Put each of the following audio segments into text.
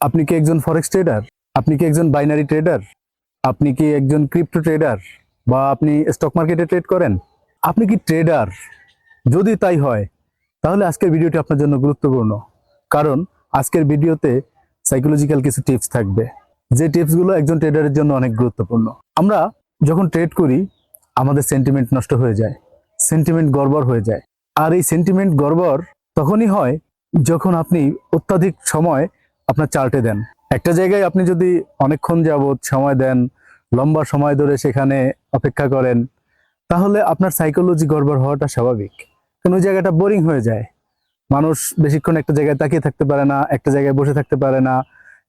আপনি কি একজন ফরেক্স ট্রেডার আপনি কি একজন বাইনারি ট্রেডার আপনি কি একজন ক্রিপ্টো ট্রেডার বা আপনি স্টক মার্কেটে ট্রেড করেন? আপনি কি ট্রেডার যদি তাই হয়, তাহলে আজকের ভিডিওটি আপনার জন্য গুরুত্বপূর্ণ। কারণ আজকের ভিডিওতে সাইকোলজিক্যাল কিছু টিপস থাকবে। যে টিপসগুলো একজন ট্রেডারের জন্য অনেক গুরুত্বপূর্ণ। আমরা যখন ট্রেড করি, আমাদের সেন্টিমেন্ট নষ্ট হয়ে যায়। সেন্টিমেন্ট গড়বড় হয়ে যায়। আর এই সেন্টিমেন্ট গড়বড় তখনই হয় যখন আপনি অত্যাধিক সময় আপনার চার্টে দেন। একটা জায়গায় আপনি যদি অনেকক্ষণ যাবৎ সময় দেন, লম্বা সময় ধরে সেখানে অপেক্ষা করেন, তাহলে আপনার সাইকোলজি গড়বড় হওয়াটা স্বাভাবিক। ওই জায়গাটা বোরিং হয়ে যায়। মানুষ বেশিক্ষণ একটা জায়গায় তাকিয়ে থাকতে পারে না, একটা জায়গায় বসে থাকতে পারে না,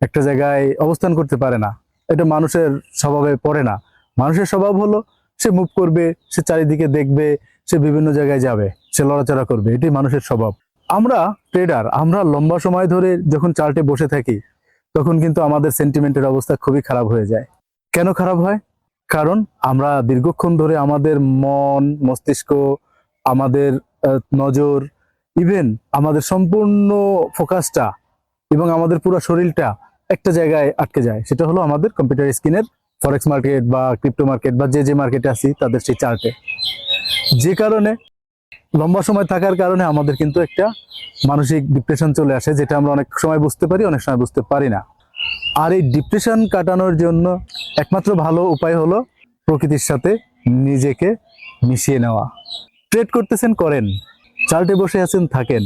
একটা জায়গায় অবস্থান করতে পারে না। এটা মানুষের স্বভাবে পড়ে না। মানুষের স্বভাব হলো, সে মুভ করবে, সে চারিদিকে দেখবে, সে বিভিন্ন জায়গায় যাবে, সে লড়াচড়া করবে এটি মানুষের স্বভাব। আমরা ট্রেডার আমরা লম্বা সময় ধরে যখন চার্টে বসে থাকি, তখন কিন্তু আমাদের সেন্টিমেন্টের অবস্থা খুবই খারাপ হয়ে যায়। কেন খারাপ হয়? কারণ আমরা দীর্ঘক্ষণ ধরে আমাদের মন, মস্তিষ্ক, আমাদের নজর ইভেন আমাদের সম্পূর্ণ ফোকাসটা এবং আমাদের পুরো শরীরটা একটা জায়গায় আটকে যায়। সেটা হলো আমাদের কম্পিউটার স্ক্রিনের ফরেক্স মার্কেট বা ক্রিপ্টো মার্কেট বা যে যে মার্কেটে আছি তাদের সেই চার্টে যে কারণে লম্বা সময় থাকার কারণে আমাদের কিন্তু একটা মানসিক ডিপ্রেশন চলে আসে, যেটা আমরা অনেক সময় বুঝতে পারি, অনেক সময় বুঝতে পারি না। আর এই ডিপ্রেশন কাটানোর জন্য একমাত্র ভালো উপায় হলো প্রকৃতির সাথে নিজেকে মিশিয়ে নেওয়া। ট্রেড করতেছেন, করেন। চার্টে বসে আছেন, থাকেন।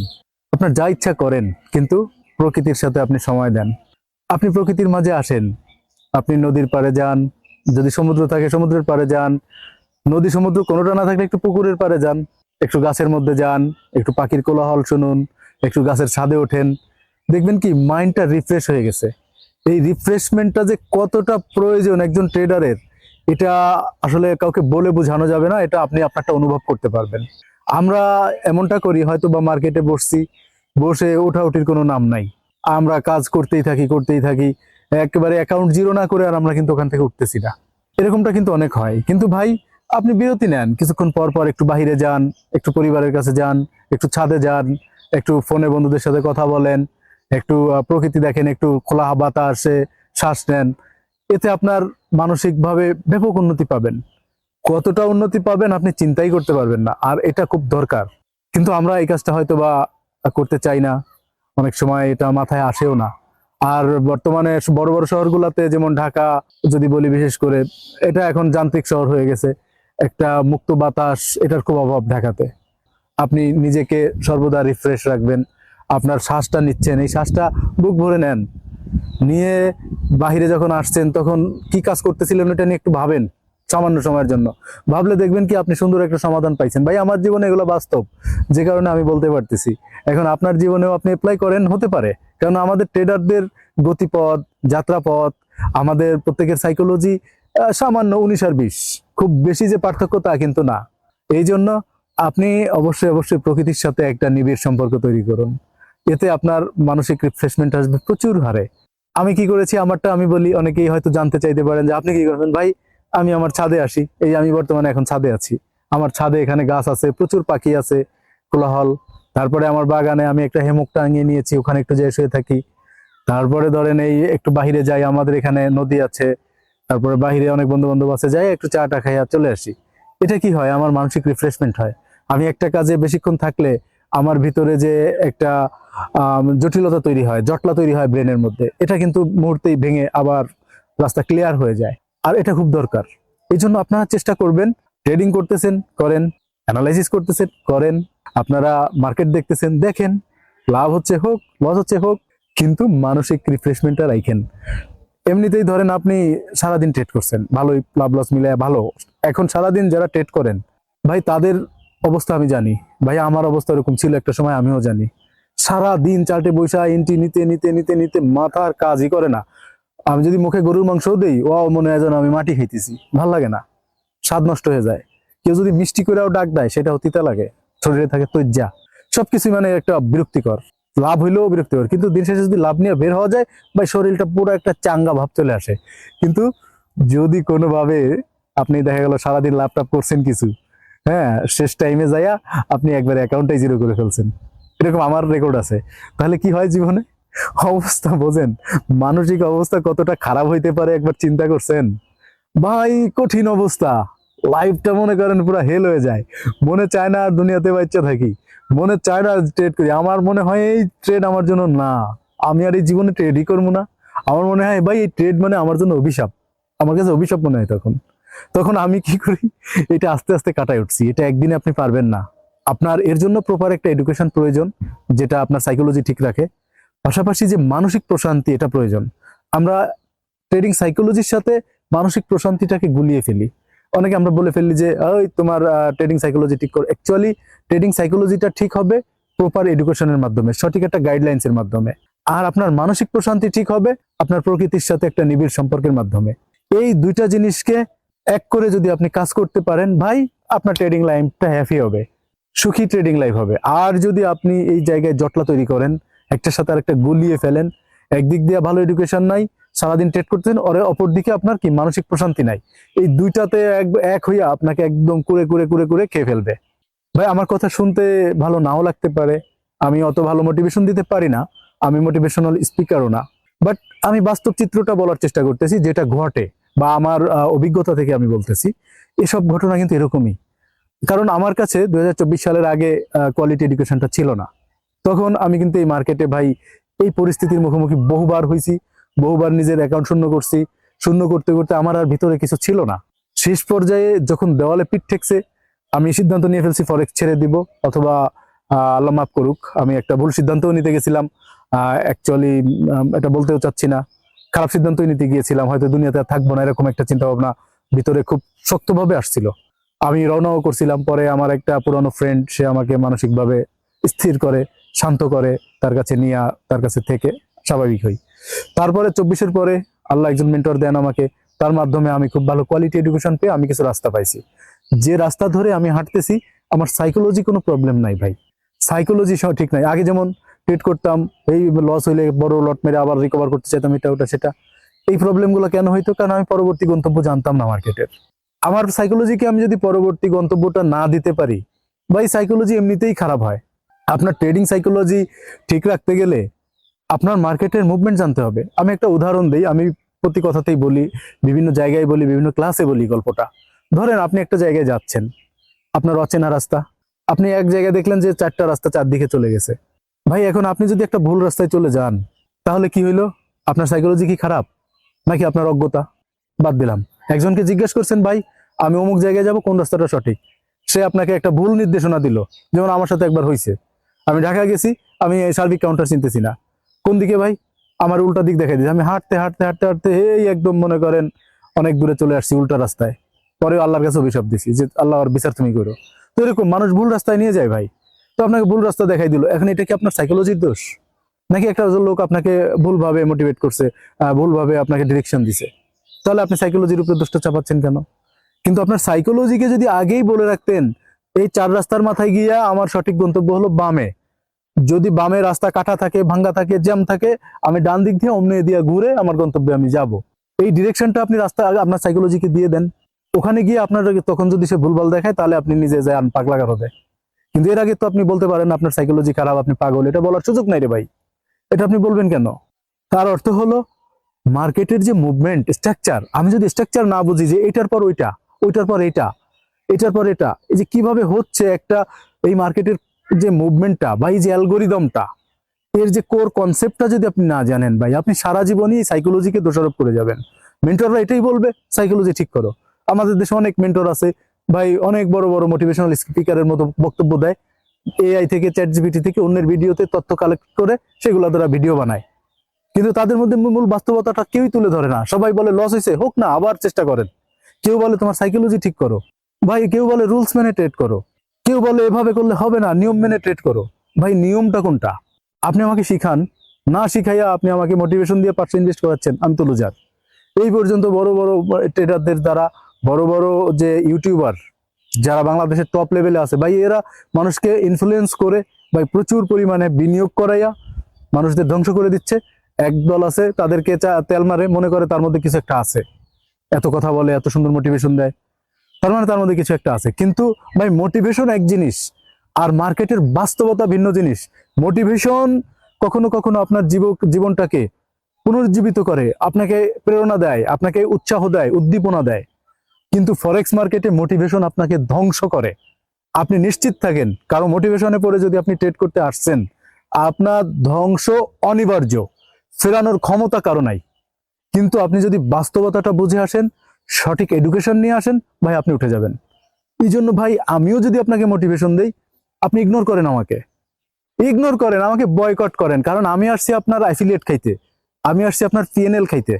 আপনার যা ইচ্ছা করেন, কিন্তু প্রকৃতির সাথে আপনি সময় দেন। আপনি প্রকৃতির মাঝে আসেন। আপনি নদীর পাড়ে যান, যদি সমুদ্র থাকে সমুদ্রের পাড়ে যান। নদী সমুদ্র কোনোটা না থাকলে একটু পুকুরের পাড়ে যান। একটু গাছের মধ্যে যান, একটু পাখির কোলাহল শুনুন, একটু গাছের ছাদে ওঠেন। দেখবেন কি মাইন্ডটা রিফ্রেশ হয়ে গেছে। এই রিফ্রেশমেন্টটা যে কতটা প্রয়োজন একজন ট্রেডারের এটা আসলে কাউকে বলে বোঝানো যাবে না, এটা আপনি আপনারটা অনুভব করতে পারবেন। আমরা এমনটা করি হয়তো বা মার্কেটে বসছি, বসে ওঠাউঠির কোনো নাম নাই। আমরা কাজ করতেই থাকি করতেই থাকি। একেবারে অ্যাকাউন্ট জিরো না করে আর আমরা কিন্তু ওখান থেকে উঠতেছি না। এরকমটা কিন্তু অনেক হয়। কিন্তু ভাই আপনি বিরতি নেন। কিছুক্ষণ পর পর একটু বাইরে যান, একটু পরিবারের কাছে যান, একটু ছাদে যান, একটু ফোনে বন্ধুদের সাথে কথা বলেন, একটু প্রকৃতি দেখেন, একটু খোলা বাতাসে শ্বাস নেন। এতে আপনার মানসিকভাবে ব্যাপক উন্নতি পাবেন। কতটা উন্নতি পাবেন আপনি চিন্তাই করতে পারবেন না, আর এটা খুব দরকার। কিন্তু আমরা এই কাজটা হয়তো বা করতে চাই না। অনেক সময় এটা মাথায় আসেও না। আর বর্তমানে বড় বড় শহরগুলোতে যেমন ঢাকা যদি বলি বিশেষ করে, এটা এখন যান্ত্রিক শহর হয়ে গেছে। একটা মুক্ত বাতাস, এটার খুব অভাব ঢাকাতে। আপনি নিজেকে সর্বদা রিফ্রেশ রাখবেন, আপনার শ্বাসটা নিচ্ছেন। এই শ্বাসটা বুক ভরে নেন। নিয়ে বাহিরে যখন আসছেন, তখন কি কাজ করতেছিলেন ওটা নিয়ে একটু ভাবেন, সামান্য সময়ের জন্য। ভাবলে দেখবেন কি আপনি সুন্দর একটা সমাধান পাইছেন। ভাই, আমার জীবনে এগুলো বাস্তব, যে কারণে আমি বলতে পারতেছি। এখন আপনার জীবনেও আপনি অ্যাপ্লাই করেন, হতে পারে। কারণ আমাদের ট্রেডারদের গতিপথ, যাত্রাপথ, আমাদের প্রত্যেকের সাইকোলজি সামান্য উনিশ আর বিশ। খুব বেশি যে পার্থক্য তা কিন্তু না। এই জন্য আপনি অবশ্যই অবশ্যই প্রকৃতির সাথে একটা নিবিড় সম্পর্ক তৈরি করুন। এতে আপনার মানসিক রিফ্রেশমেন্ট আসবে প্রচুর হারে। আমি কি করেছি? আমারটা আমি বলি, অনেকেই হয়তো জানতে চাইতে পারেন যে আপনি কি করবেন? ভাই, আমি আমার ছাদে আসি। এই আমি বর্তমানে এখন ছাদে আছি। আমার ছাদে এখানে গাছ আছে, প্রচুর পাখি আছে, কোলাহল। তারপরে আমার বাগানে আমি একটা হেমুক টাঙিয়ে নিয়েছি, ওখানে একটু যেয়ে শুয়ে থাকি। তারপরে ধরেন এই একটু বাহিরে যাই, আমাদের এখানে নদী আছে। তারপরে বাহিরে অনেক বন্ধু বান্ধব আছে, যাই একটু চাটা খাইয়া চলে আসি। এটা কি হয়? আমার মানসিক রিফ্রেশমেন্ট হয়। আমি একটা কাজে বেশিক্ষণ থাকলে আমার ভিতরে যে একটা জটিলতা তৈরি হয়, জটলা তৈরি হয় ব্রেনের মধ্যে। এটা কিন্তু মুহূর্তেই ভেঙে আবার রাস্তা ক্লিয়ার হয়ে যায়। আর এটা খুব দরকার। এই জন্য আপনারা চেষ্টা করবেন ট্রেডিং করতেছেন, করেন অ্যানালাইসিস করতেছেন, করেন, আপনারা মার্কেট দেখতেছেন, দেখেন, লাভ হচ্ছে হোক লস হচ্ছে হোক, কিন্তু মানসিক রিফ্রেশমেন্টটা রাখেন। এমনিতেই ধরেন আপনি সারাদিন ট্রেড করছেন, ভালোই লাভ মিলে ভালো। এখন সারাদিন যারা ট্রেড করেন, ভাই তাদের অবস্থা আমি জানি। ভাই আমার অবস্থা এরকম ছিল একটা সময়, আমিও জানি। সারা দিন চারটে বৈশা এন্ট্রি নিতে নিতে নিতে নিতে মাথার কাজই করে না। আমি যদি মুখে গরুর মাংস দেই ও মনে হয় যেন আমি মাটি খাইতেছি। ভালো লাগে না। স্বাদ নষ্ট হয়ে যায়। কেউ যদি মিষ্টি করেও ডাক দেয়, সেটাও তিতা লাগে। শরীরে থাকে তৈজা সবকিছু মানে একটা বিরক্তিকর। লাভ হইলেও বিরক্তিকর কিন্তু দিন শেষে যদি লাভ নিয়ে বের হওয়া যায় বা শরীরটা পুরো একটা চাঙ্গা ভাব চলে আসে। কিন্তু যদি কোনোভাবে আপনি দেখা গেল সারাদিন ল্যাপটপ করছেন কিছু হ্যাঁ শেষ টাইমে যাইয়া আপনি একবার অ্যাকাউন্টটাই জিরো করে ফেলছেন। এরকম আমার রেকর্ড আছে। তাহলে কি হয় জীবনে? অবস্থা বোঝেন, মানসিক অবস্থা কতটা খারাপ হইতে পারে একবার চিন্তা করছেন? ভাই, কঠিন অবস্থা। লাইফটা মনে করেন পুরো হেল হয়ে যায়। মনে চায় না আর দুনিয়াতে বাচ্চা থাকি। মনে চায় না ট্রেড করি। আমার মনে হয় এই ট্রেড আমার জন্য না। আমি আর এই জীবনে ট্রেডই করব না। আমার মনে হয়, ভাই, এই ট্রেড মানে আমার জন্য অভিশাপ। আমার কাছে অভিশাপ মনে হয় তখন। তখন আমি কি করি? এটা আস্তে আস্তে কাটায় উঠছি। এটা একদিনে আপনি পারবেন না। আপনার এর জন্য প্রপার একটা এডুকেশন প্রয়োজন, যেটা আপনার সাইকোলজি ঠিক রাখে। পাশাপাশি যে মানসিক প্রশান্তি, এটা প্রয়োজন। আমরা ট্রেডিং সাইকোলজির সাথে মানসিক প্রশান্তিটাকে গুলিয়ে ফেলি। অনেকে আমরা বলে ফেললি যে ওই তোমার ট্রেডিং সাইকোলজি ঠিক করে। অ্যাকচুয়ালি ট্রেডিং সাইকোলজিটা ঠিক হবে প্রপার এডুকেশনের মাধ্যমে, সঠিক একটা গাইডলাইন্সের মাধ্যমে। আর আপনার মানসিক প্রশান্তি ঠিক হবে আপনার প্রকৃতির সাথে একটা নিবিড় সম্পর্কের মাধ্যমে। এই দুইটা জিনিসকে এক করে যদি আপনি কাজ করতে পারেন, ভাই, আপনার ট্রেডিং লাইফটা হ্যাপি হবে, সুখী ট্রেডিং লাইফ হবে। আর যদি আপনি এই জায়গায় জটলা তৈরি করেন, একটার সাথে আরেকটা গুলিয়ে ফেলেন, একদিক দিয়ে ভালো এডুকেশন নাই সারাদিন ট্রেড করতেন ওর অপর দিকে আপনার কি মানসিক প্রশান্তি নাই? এই দুইটাতে এক হইয়া আপনাকে একদম কুড়ে কুড়ে কুড়ে কুড়ে খেয়ে ফেলবে। ভাই, আমার কথা শুনতে ভালো নাও লাগতে পারে। আমি অত ভালো মোটিভেশন দিতে পারি না। আমি মোটিভেশনাল স্পিকারও না। বাট আমি বাস্তব চিত্রটা বলার চেষ্টা করতেছি, যেটা ঘটে বা আমার অভিজ্ঞতা থেকে আমি বলতেছি। এসব ঘটনা কিন্তু এরকমই। কারণ আমার কাছে দু হাজার চব্বিশ সালের আগে কোয়ালিটি এডুকেশনটা ছিল না। তখন আমি কিন্তু এই মার্কেটে ভাই, এই পরিস্থিতির মুখোমুখি বহুবার হয়েছি বহুবার নিজের অ্যাকাউন্ট শূন্য করছি। শূন্য করতে করতে আমার আর ভিতরে কিছু ছিল না। শেষ পর্যায়ে যখন দেওয়ালে পিঠ ঠেকছে, আমি সিদ্ধান্ত নিয়ে ফেলছি ফরেক্স ছেড়ে দিব অথবা আল্লাহ মাফ করুক, আমি একটা ভুল সিদ্ধান্তও নিতে গেছিলাম। অ্যাকচুয়ালি এটা বলতেও চাচ্ছি না। খারাপ সিদ্ধান্তই নিতে গিয়েছিলাম, হয়তো দুনিয়াতে আর থাকব না, এরকম একটা চিন্তা ভাবনা ভিতরে খুব শক্তভাবে আসছিল। আমি রওনাও করছিলাম, পরে আমার একটা পুরনো ফ্রেন্ড সে আমাকে মানসিকভাবে স্থির করে, শান্ত করে, তার কাছে নিয়ে, তার কাছে থেকে স্বাভাবিক হই। তারপরে চব্বিশের পরে আল্লাহ একজন মেন্টর দেন আমাকে। তার মাধ্যমে আমি খুব ভালো কোয়ালিটি এডুকেশন পেয়ে আমি কিছু রাস্তা পাইছি। যে রাস্তা ধরে আমি হাঁটতেছি, আমার সাইকোলজি কোনো প্রবলেম নাই ভাই। সাইকোলজি সহ ঠিক নাই। আগে যেমন ট্রিট করতাম, এই লস হইলে বড় লট মেরে আবার রিকভার করতে চাইতাম, এটা, ওটা, সেটা। এই প্রবলেমগুলো কেন হইতো? কারণ আমি পরবর্তী গন্তব্য জানতাম না মার্কেটের আমার সাইকোলজিকে আমি যদি পরবর্তী গন্তব্যটা না দিতে পারি, ভাই সাইকোলজি এমনিতেই খারাপ হয়। আপনার ট্রেডিং সাইকোলজি ঠিক রাখতে গেলে আপনার মার্কেটের মুভমেন্ট জানতে হবে। আমি একটা উদাহরণ দিই, আমি প্রতি কথাতেই বলি, বিভিন্ন জায়গায় বলি, বিভিন্ন ক্লাসে বলি গল্পটা। ধরেন আপনি একটা জায়গায় যাচ্ছেন, আপনার অচেনা রাস্তা। আপনি এক জায়গায় দেখলেন যে চারটা রাস্তা চারদিকে চলে গেছে। ভাই, এখন আপনি যদি একটা ভুল রাস্তায় চলে যান, তাহলে কি হইল? আপনার সাইকোলজি কি খারাপ? নাকি আপনার অজ্ঞতা? বাদ দিলাম। একজনকে জিজ্ঞেস করছেন, ভাই, আমি অমুক জায়গায় যাব, কোন রাস্তাটা সঠিক? সে আপনাকে একটা ভুল নির্দেশনা দিল, যেমন আমার সাথে একবার হয়েছে আমি ঢাকা গেছি, আমি সার্বিক কাউন্টার চিনতেছি না। কোন দিকে ভাই? আমার উল্টা দিক দেখাই দিয়েছে আমি হাঁটতে হাঁটতে হাঁটতে হাঁটতে এই একদম মনে করেন অনেক দূরে চলে আসছি উল্টা রাস্তায়। পরে আল্লাহর কাছে অভিশাপ দিছি যে, আল্লাহ, আর বিচার তুমি করো। তো এরকম মানুষ ভুল রাস্তায় নিয়ে যায় ভাই। তো আপনাকে ভুল রাস্তা দেখাই দিল। এখন এটা কি আপনার সাইকোলজির দোষ? নাকি একটা লোক আপনাকে ভুলভাবে মোটিভেট করছে ভুলভাবে আপনাকে ডিরেকশন দিছে? তাহলে আপনি সাইকোলজির উপরে দোষটা চাপাচ্ছেন কেন? কিন্তু আপনার সাইকোলজিকে যদি আগেই বলে রাখতেন, এই চার রাস্তার মাথায় গিয়া আমার সঠিক গন্তব্য হলো বামে। যদি বামে রাস্তা কাটা থাকে, ভাঙ্গা থাকে, জ্যাম থাকে, আমি ডান দিক দিয়ে অমনে দিয়ে ঘুরে আমার গন্তব্যে আমি যাব। এই ডিরেকশনটা আপনি রাস্তা, আপনার সাইকোলজিকে দিয়ে দেন। ওখানে গিয়ে আপনার তখন যদি সে ভুলভাল দেখায়, তাহলে আপনি নিজে যান পাগলা হবে। কিন্তু এর আগে তো আপনি বলতে পারেন, আপনার সাইকোলজি খারাপ, আপনি পাগল, এটা বলার সুযোগ নাই রে ভাই। এটা আপনি বলবেন কেন? তার অর্থ হলো মার্কেটের যে মুভমেন্ট স্ট্রাকচার আমি যদি স্ট্রাকচার না বুঝি যে এটার পর ওইটা, ওইটার পর এটা, এটার পর এটা, এই যে কীভাবে হচ্ছে একটা, এই মার্কেটের যে মুভমেন্টটা বা এই যে অ্যালগোরিদমটা এর যে কোর কনসেপ্টটা যদি আপনি না জানেন ভাই, আপনি সারা জীবনই সাইকোলজিকে দোষারোপ করে যাবেন। মেন্টররা এটাই বলবে সাইকোলজি ঠিক করো। আমাদের দেশে অনেক মেন্টর আছে, ভাই অনেক বড় বড় মোটিভেশনাল স্পিকারের মতো বক্তব্য দেয়। এআই থেকে চ্যাট জিপিটি থেকে অন্যের ভিডিওতে তথ্য কালেক্ট করে সেগুলো তারা ভিডিও বানায়। কিন্তু তাদের মধ্যে মূল বাস্তবতাটা কেউই তুলে ধরে না। সবাই বলে লস হয়েছে হোক না, আবার চেষ্টা করেন। কেউ বলে তোমার সাইকোলজি ঠিক করো। ভাই, কেউ বলে রুলস মেনে ট্রেড করো। কেউ বলে, এভাবে করলে হবে না, নিয়ম মেনে ট্রেড করো। ভাই, নিয়মটা কোনটা? আপনি আমাকে শিখান। না শিখাইয়া আপনি আমাকে মোটিভেশন দিয়ে পার্সে ইনভেস্ট করাচ্ছেন, আমি তো লুজার এই পর্যন্ত বড় বড় ট্রেডারদের দ্বারা বড় বড় যে ইউটিউবার যারা বাংলাদেশের টপ লেভেলে আছে, ভাই, এরা মানুষকে ইনফ্লুয়েন্স করে, ভাই, প্রচুর পরিমাণে বিনিয়োগ করাইয়া মানুষদের ধ্বংস করে দিচ্ছে। একদল আছে, তাদেরকে তেল মারে, মনে করে তার মধ্যে কিছু একটা আছে। এত কথা বলে, এত সুন্দর মোটিভেশন দেয়। তার মানে তার মধ্যে কিছু একটা আছে। কিন্তু ভাই মোটিভেশন এক জিনিস আর মার্কেটের বাস্তবতা ভিন্ন জিনিস। মোটিভেশন কখনো কখনো আপনার জীব জীবনটাকে পুনরুজ্জীবিত করে, আপনাকে প্রেরণা দেয়, আপনাকে উৎসাহ দেয়, উদ্দীপনা দেয়। কিন্তু ফরেক্স মার্কেটে মোটিভেশন আপনাকে ধ্বংস করে। আপনি নিশ্চিত থাকেন, কারও মোটিভেশনে পড়ে যদি আপনি ট্রেড করতে আসছেন, আপনার ধ্বংস অনিবার্য, ফেরানোর ক্ষমতা কারও নাই। কিন্তু আপনি যদি বাস্তবতাটা বুঝে আসেন সঠিক এডুকেশন নিয়ে আসেন, ভাই আপনি উঠে যাবেন। এই জন্য ভাই আমিও যদি আপনাকে মোটিভেশন দেই, আপনি ইগনোর করেন আমাকে। ইগনোর করেন, আমাকে বয়কট করেন। কারণ আমি আসছি আপনার অ্যাফিলিয়েট খাইতে। আমি আসছি আপনার পিএনএল খাইতে।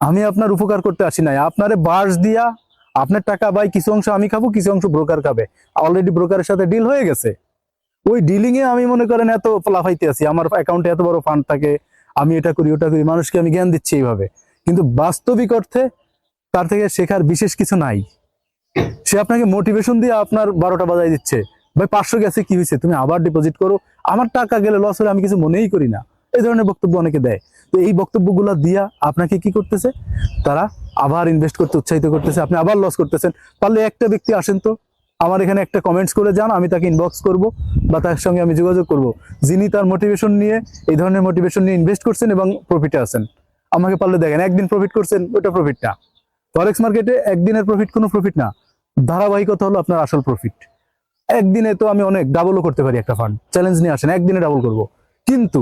আমি আপনার উপকার করতে আসি নাই। আপনারে বাস দিয়া, আপনার টাকা ভাই কিছু অংশ আমি খাব, কিছু অংশ ব্রোকার খাবে। অলরেডি ব্রোকারের সাথে ডিল হয়ে গেছে। ওই ডিলিং এ আমি মনে করেন এত লাফাইতে আছি। আমার অ্যাকাউন্টে এত বড় ফান্ড থাকে। আমি এটা করি, ওটা করি। মানুষকে আমি জ্ঞান দিচ্ছি এইভাবে। কিন্তু বাস্তবিক অর্থে তার থেকে শেখার বিশেষ কিছু নাই। সে আপনাকে মোটিভেশন দিয়ে আপনার বারোটা বাজায় দিচ্ছে। ভাই, পাঁচশো গেছে, কি হয়েছে? তুমি আবার ডিপোজিট করো। আমার টাকা গেলে লস হলে আমি কিছু মনেই করি না। এই ধরনের বক্তব্য অনেকে দেয়। তো এই বক্তব্যগুলো দিয়া আপনাকে কি করতেছে? তারা আবার ইনভেস্ট করতে উৎসাহিত করতেছে। আপনি আবার লস করতেছেন। পারলে একটা ব্যক্তি আসেন তো। আমার এখানে একটা কমেন্টস করে যান, আমি তাকে ইনবক্স করব বা তার সঙ্গে আমি যোগাযোগ করব। যিনি তার মোটিভেশন নিয়ে, এই ধরনের মোটিভেশন নিয়ে ইনভেস্ট করছেন এবং প্রফিটে আছেন। আমাকে পারলে দেখেন, একদিন প্রফিট করছেন ওটা প্রফিট না ফরেক্স মার্কেটে একদিনের প্রফিট কোনো প্রফিট না। ধারাবাহিকতা হলো আপনার আসল প্রফিট একদিনে তো আমি অনেক ডাবলও করতে পারি একটা ফান্ড চ্যালেঞ্জ নিয়ে আসেন, একদিনে ডাবল করব। কিন্তু,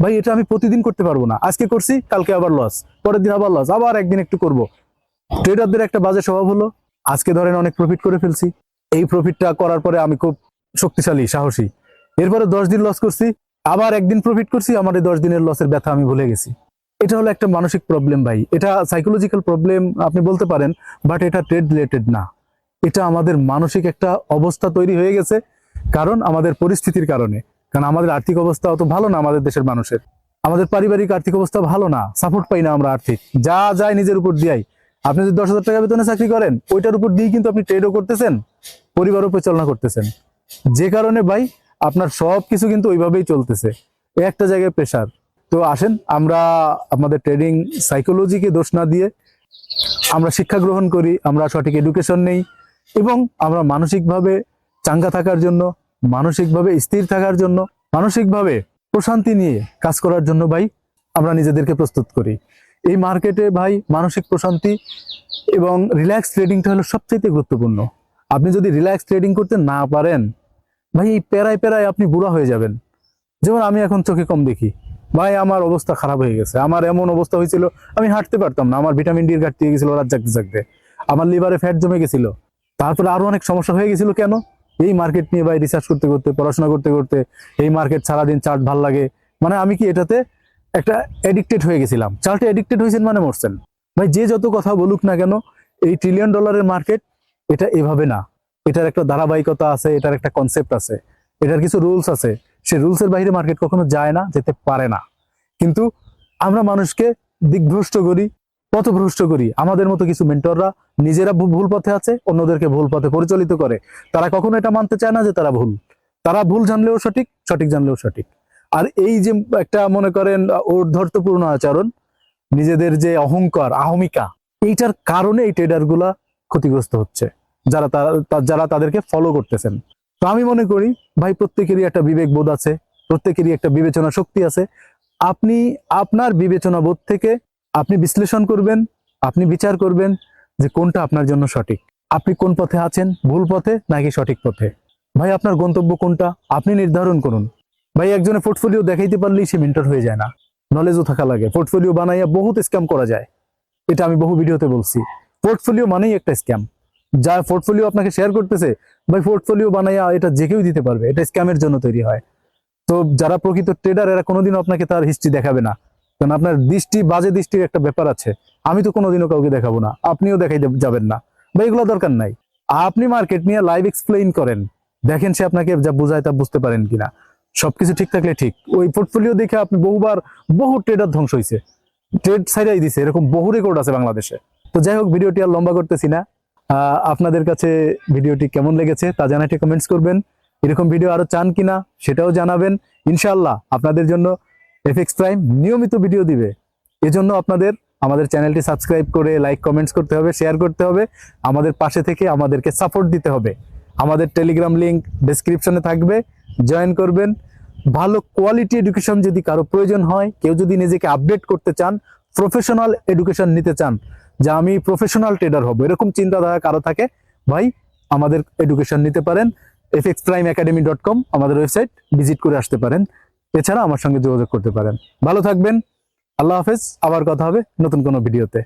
ভাই, এটা আমি প্রতিদিন করতে পারব না। আজকে করছি, কালকে আবার লস পরের দিন আবার লস আবার একদিন একটু করব। ট্রেডারদের একটা বাজে স্বভাব হলো, আজকে ধরেন অনেক প্রফিট করে ফেলছি। এই প্রফিটটা করার পরে আমি খুব শক্তিশালী, সাহসী। এরপরে দশ দিন লস করছি, আবার একদিন প্রফিট করছি, আমার এই দশ দিনের লসের ব্যথা আমি ভুলে গেছি। এটা হলো একটা মানসিক প্রবলেম ভাই। এটা সাইকোলজিক্যাল প্রবলেম আপনি বলতে পারেন বাট এটা ট্রেড রিলেটেড না। এটা আমাদের মানসিক একটা অবস্থা তৈরি হয়ে গেছে, কারণ আমাদের পরিস্থিতির কারণে। কারণ আমাদের আর্থিক অবস্থা অত ভালো না আমাদের দেশের মানুষের। আমাদের পারিবারিক আর্থিক অবস্থা ভালো না সাপোর্ট পাই না আমরা আর্থিক। যা যায় নিজের উপর দিয়াই। আপনি যদি দশ হাজার টাকা বেতনে চাকরি করেন, ওইটার উপর দিয়ে কিন্তু আপনি ট্রেডও করতেছেন পরিবারও পরিচালনা করতেছেন। যে কারণে ভাই, আপনার সব কিছু কিন্তু ওইভাবেই চলতেছে। একটা জায়গায় প্রেশার তো আসেন, আমরা আমাদের ট্রেডিং সাইকোলজিকে দোষ না দিয়ে আমরা শিক্ষা গ্রহণ করি, আমরা সঠিক এডুকেশন নেই এবং আমরা মানসিকভাবে চাঙ্গা থাকার জন্য, মানসিকভাবে স্থির থাকার জন্য, মানসিকভাবে প্রশান্তি নিয়ে কাজ করার জন্য ভাই আমরা নিজেদেরকে প্রস্তুত করি। এই মার্কেটে ভাই মানসিক প্রশান্তি এবং রিল্যাক্স ট্রেডিংটা হলো সবচেয়ে গুরুত্বপূর্ণ। আপনি যদি রিল্যাক্স ট্রেডিং করতে না পারেন, ভাই এই প্যারায় প্যারায় আপনি বুড়া হয়ে যাবেন। যেমন আমি এখন চোখে কম দেখি। ভাই, আমার অবস্থা খারাপ হয়ে গেছে। আমার এমন অবস্থা হয়েছিল, আমি হাঁটতে পারতাম না। আমার ভিটামিন ডির ঘাটতি হয়ে গেছিল, রাত জাগতে জাগতে। আমার লিভারে ফ্যাট জমে গেছিল। তারপরে আরও অনেক সমস্যা হয়ে গেছিল কেন? এই মার্কেট নিয়ে ভাই রিসার্চ করতে করতে, পড়াশোনা করতে করতে, এই মার্কেট সারাদিন চার্ট ভালো লাগে। মানে আমি কি এটাতে একটা এডিক্টেড হয়ে গেছিলাম। চার্টে এডিক্টেড হয়েছেন মানে মরছেন। ভাই, যে যত কথা বলুক না কেন, এই ট্রিলিয়ন ডলারের মার্কেট এটা এভাবে না। এটার একটা ধারাবাহিকতা আছে, এটার একটা কনসেপ্ট আছে। এটার কিছু রুলস আছে। সেই রুলসের বাইরে মার্কেট কখনো যায় না, যেতে পারে না। কিন্তু আমরা মানুষকে দিকভ্রষ্ট করি, পথভ্রষ্ট করি। আমাদের মতো কিছু মেন্টররা নিজেরা ভুল পথে আছে, অন্যদেরকে ভুল পথে পরিচালিত করে। তারা কখনো এটা মানতে চায় না যে তারা ভুল। তারা ভুল জানলেও সঠিক সঠিক জানলেও সঠিক। আর এই যে একটা মনে করেন ঔর্ধর্তপূর্ণ আচরণ, নিজেদের যে অহংকার, আহমিকা, এইটার কারণে এই ট্রেডারগুলা ক্ষতিগ্রস্ত হচ্ছে। যারা তারা- যারা তাদেরকে ফলো করতেছেন। তো আমি মনে করি, ভাই, প্রত্যেকেরই একটা বিবেক বোধ আছে, প্রত্যেকেরই একটা বিবেচনা শক্তি আছে। আপনি, আপনার বিবেচনা বোধ থেকে আপনি বিশ্লেষণ করবেন, আপনি বিচার করবেন যে কোনটা আপনার জন্য সঠিক। আপনি কোন পথে আছেন, ভুল পথে নাকি সঠিক পথে? ভাই, আপনার গন্তব্য কোনটা? আপনি নির্ধারণ করুন। ভাই, একজনের পোর্টফোলিও দেখাইতে পারলেই সে মেন্টর হয়ে যায় না। নলেজও থাকা লাগে। পোর্টফোলিও বানাইয়া বহুত স্ক্যাম করা যায়। এটা আমি বহু ভিডিওতে বলছি। পোর্টফোলিও মানেই একটা স্ক্যাম যা পোর্টফোলিও আপনাকে শেয়ার করতেছে ভাই পোর্টফোলিও বানাইয়া এটা যে কেউ দিতে পারবে, এটা স্ক্যামের জন্য তৈরি হয়। তো যারা প্রকৃত ট্রেডার এরা কোনোদিনও আপনাকে তার হিস্ট্রি দেখাবে না। কারণ আপনার দৃষ্টি, বাজে দৃষ্টির একটা ব্যাপার আছে। আমি তো কোনোদিনও কাউকে দেখাবো না, আপনিও দেখাই যাবেন না। বা এগুলো দরকার নাই। আপনি মার্কেট নিয়ে লাইভ এক্সপ্লেইন করেন। দেখেন সে আপনাকে যা বোঝায় তা বুঝতে পারেন কিনা। সবকিছু ঠিক থাকলে ঠিক। ওই পোর্টফোলিও দেখে আপনি বহুবার বহু ট্রেডার ধ্বংস হয়েছে ট্রেড সাইডাই দিছে। এরকম বহু রেকর্ড আছে বাংলাদেশে। তো যাই হোক, ভিডিওটি আর লম্বা করতেছি না। আপনাদের কাছে ভিডিওটি কেমন লেগেছে তা জানাতে কমেন্টস করবেন। এরকম ভিডিও আরও চান কিনা সেটাও জানাবেন। ইনশাআল্লাহ আপনাদের জন্য এফএক্স প্রাইম নিয়মিত ভিডিও দিবে। এজন্য আপনাদের আমাদের চ্যানেলটি সাবস্ক্রাইব করে লাইক কমেন্টস করতে হবে শেয়ার করতে হবে। আমাদের পাশে থেকে আমাদেরকে সাপোর্ট দিতে হবে। আমাদের টেলিগ্রাম লিংক ডেসক্রিপশনে থাকবে। জয়েন করবেন। ভালো কোয়ালিটি এডুকেশন যদি কারও প্রয়োজন হয়, কেউ যদি নিজেকে আপডেট করতে চান প্রফেশনাল এডুকেশন নিতে চান যে আমি প্রফেশনাল ট্রেডার হব। এরকম চিন্তাধারা কারও থাকে, ভাই আমাদের এডুকেশন নিতে পারেন F X prime academy dot com আমাদের ওয়েবসাইট ভিজিট করে আসতে পারেন। এছাড়া আমার সঙ্গে যোগাযোগ করতে পারেন। ভালো থাকবেন, আল্লাহ হাফেজ, আবার কথা হবে নতুন কোনো ভিডিওতে